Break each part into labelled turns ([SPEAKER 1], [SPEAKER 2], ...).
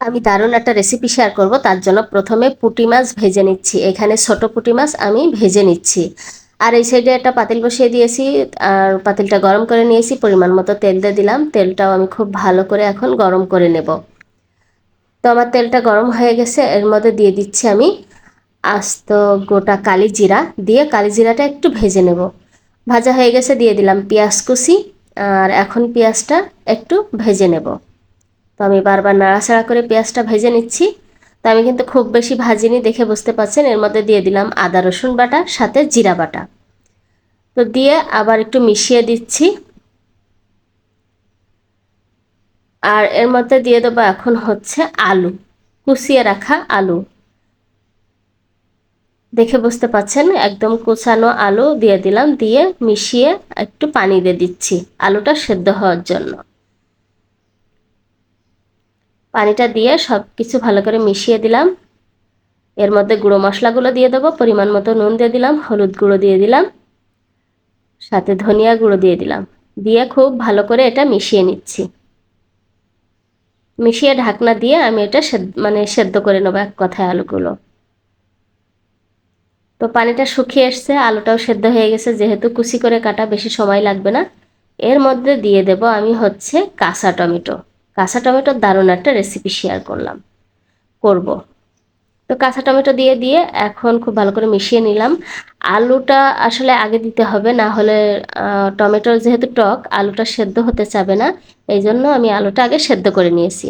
[SPEAKER 1] আমি দারুণ একটা রেসিপি শেয়ার করব, তার জন্য প্রথমে পুঁটি মাছ ভেজে নিচ্ছি। এখানে ছোট পুঁটি মাছ আমি ভেজে নিচ্ছি। আর এই সাইডে একটা পাতিল বসিয়ে দিয়েছি, আর পাতিলটা গরম করে নিয়েছি, পরিমাণ মতো তেল দিয়ে দিলাম। তেলটাও আমি খুব ভালো করে এখন গরম করে নেব। তো আমার তেলটা গরম হয়ে গেছে, এর মধ্যে দিয়ে দিচ্ছি আমি আস্ত গোটা কালি জিরা। দিয়ে কালি জিরাটা একটু ভেজে নেব। ভাজা হয়ে গেছে, দিয়ে দিলাম পেঁয়াজ কুচি, আর এখন পেঁয়াজটা একটু ভেজে নেব। তো আমি বারবার নাড়াচাড়া করে পেঁয়াজটা ভেজে নিচ্ছি। তো আমি কিন্তু খুব বেশি ভাজিনি, দেখে বুঝতে পারছেন এর মধ্যে দিয়ে দিলাম আদা, রসুন বাটা, সাথে জিরা বাটা। তো দিয়ে আবার একটু মিশিয়ে দিচ্ছি। আর এর মধ্যে দিয়ে দেবো এখন হচ্ছে আলু, কুচিয়ে রাখা আলু। দেখে বুঝতে পাচ্ছেন? একদম কুচানো আলু দিয়ে দিলাম, দিয়ে মিশিয়ে একটু পানি দিয়ে দিচ্ছি আলুটা সেদ্ধ হওয়ার জন্য। পানিটা দিয়ে সব কিছু ভালো করে মিশিয়ে দিলাম। এর মধ্যে গুঁড়ো মশলাগুলো দিয়ে দেবো, পরিমাণ মতো নুন দিয়ে দিলাম, হলুদ গুঁড়ো দিয়ে দিলাম, সাথে ধনিয়া গুঁড়ো দিয়ে দিলাম। দিয়ে খুব ভালো করে এটা মিশিয়ে নিচ্ছি। মিশিয়ে ঢাকনা দিয়ে আমি এটা মানে সেদ্ধ করে নেব এক কথায় আলুগুলো। তো পানিটা শুকিয়ে এসছে, আলুটাও সেদ্ধ হয়ে গেছে, যেহেতু কুচি করে কাটা বেশি সময় লাগবে না, এর মধ্যে দিয়ে দেব আমি হচ্ছে কাঁচা টমেটো। কাঁচা টমেটোর দারুণ একটা রেসিপি শেয়ার করলাম। করব। তো কাঁচা টমেটো দিয়ে দিয়ে এখন খুব ভালো করে মিশিয়ে নিলাম। আলুটা আসলে আগে দিতে হবে, না হলে টমেটোর যেহেতু টক, আলুটা সেদ্ধ হতে চাবে না, এই জন্য আমি আলুটা আগে সেদ্ধ করে নিয়েছি।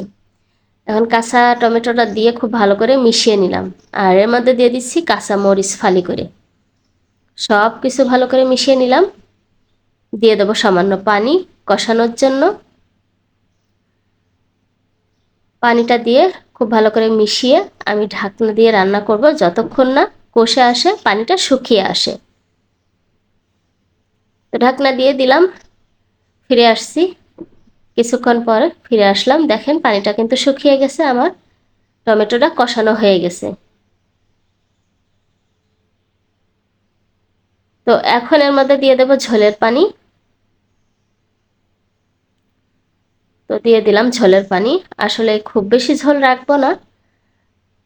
[SPEAKER 1] এখন কাঁচা টমেটোটা দিয়ে খুব ভালো করে মিশিয়ে নিলাম। আর এর মধ্যে দিয়ে দিচ্ছি কাঁচা মরিচ ফালি করে। সব কিছু ভালো করে মিশিয়ে নিলাম। দিয়ে দেবো সামান্য পানি কষানোর জন্য। পানিটা দিয়ে খুব ভালো করে মিশিয়ে আমি ঢাকনা দিয়ে রান্না করব যতক্ষণ না কষে আসে, পানিটা শুকিয়ে আসে। তো ঢাকনা দিয়ে দিলাম, ফিরে আসছি। কিছুক্ষণ পর ফিরে আসলাম। দেখেন পানিটা কিন্তু শুকিয়ে গেছে, আমার টমেটোটা কষানো হয়ে গেছে। তো এখন এর মধ্যে দিয়ে দেবো ঝোলের পানি। তো দিয়ে দিলাম ঝোলের পানি। আসলে খুব বেশি ঝোল রাখব না।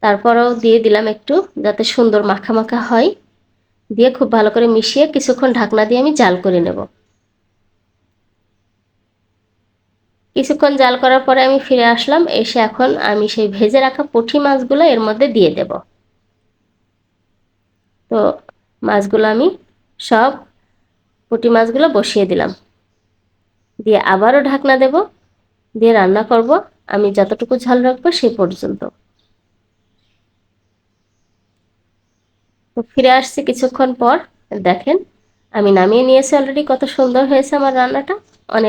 [SPEAKER 1] তারপরেও দিয়ে দিলাম একটু যাতে সুন্দর মাখা মাখা হয়। দিয়ে খুব ভালো করে মিশিয়ে কিছুক্ষণ ঢাকনা দিয়ে আমি জাল করে নেব। কিছুক্ষণ জাল করার পরে আমি ফিরে আসলাম, এসে এখন আমি সেই ভেজে রাখা পুঁটি মাছগুলো এর মধ্যে দিয়ে দেব। তো মাছগুলো আমি সব পুঁটি মাছগুলো বসিয়ে দিলাম। দিয়ে আবারও ঢাকনা দেব। দিয়ে রান্না করব। আমি যতটুকু ঝাল রাখব সেই পর্যন্ত। ফিরে আসছি কিছুক্ষণ পর। দেখেন, আমি নামিয়ে নিয়েছি অলরেডি কত সুন্দর হয়েছে আমার রান্নাটা। অনেক